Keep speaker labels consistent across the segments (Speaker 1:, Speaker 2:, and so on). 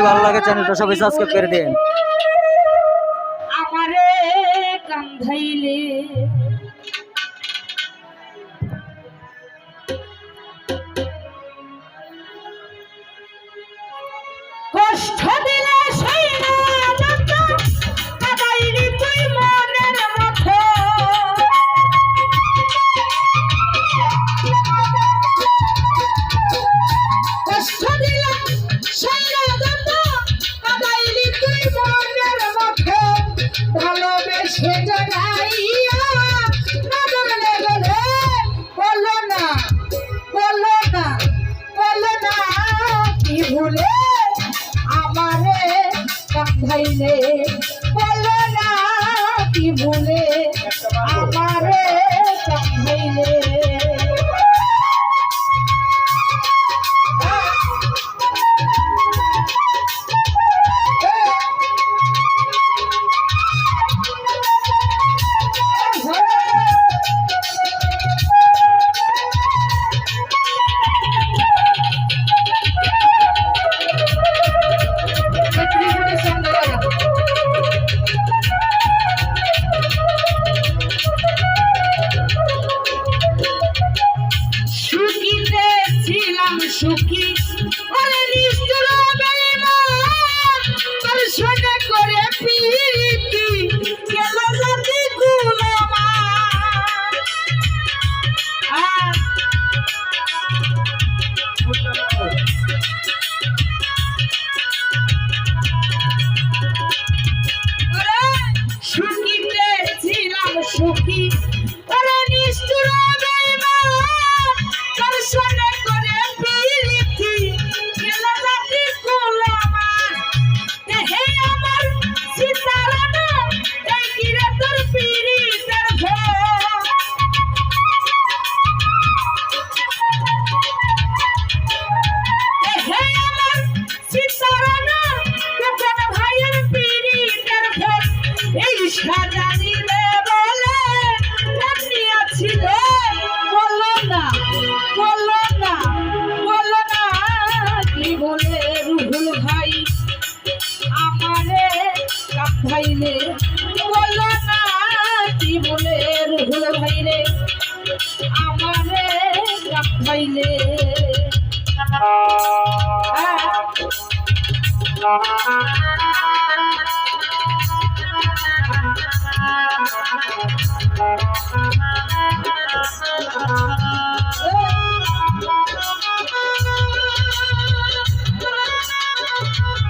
Speaker 1: যদি ভালো লাগে চ্যানেলটা সবাই সাবস্ক্রাইব করে দিন।
Speaker 2: আমারে কান্ধাইলে। কষ্ট ভুলে আমারে কাঁধাইলে ಶ್ರೇಷ್ಠರಾದ প্রাণ ভাই আমারে ভাইরে বলো না জীবনের ভুল ভাইরে আমারে ভাইরে হ্যাঁ। Thank you.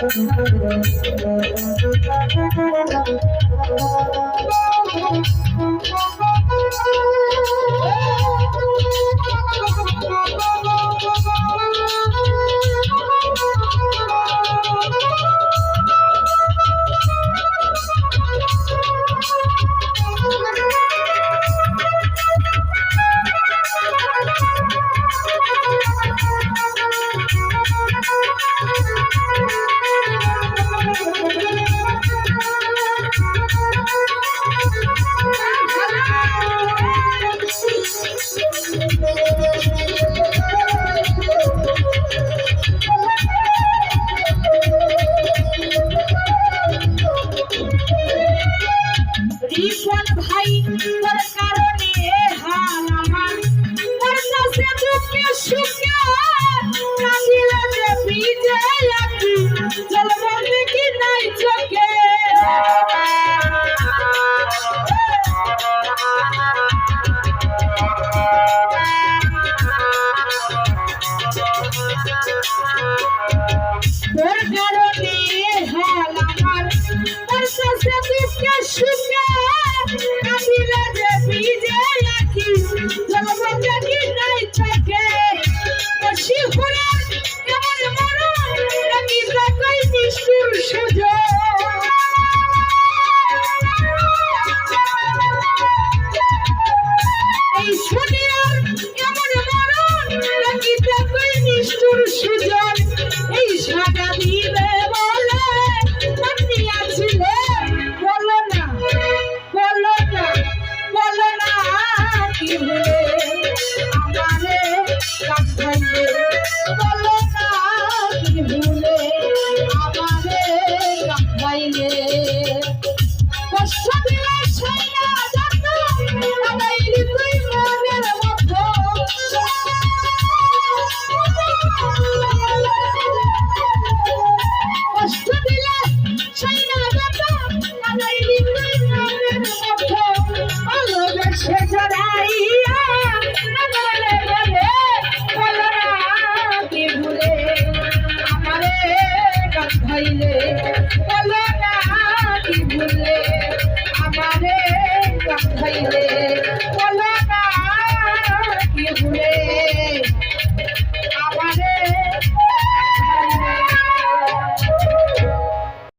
Speaker 2: রিপন নাই চোখে China.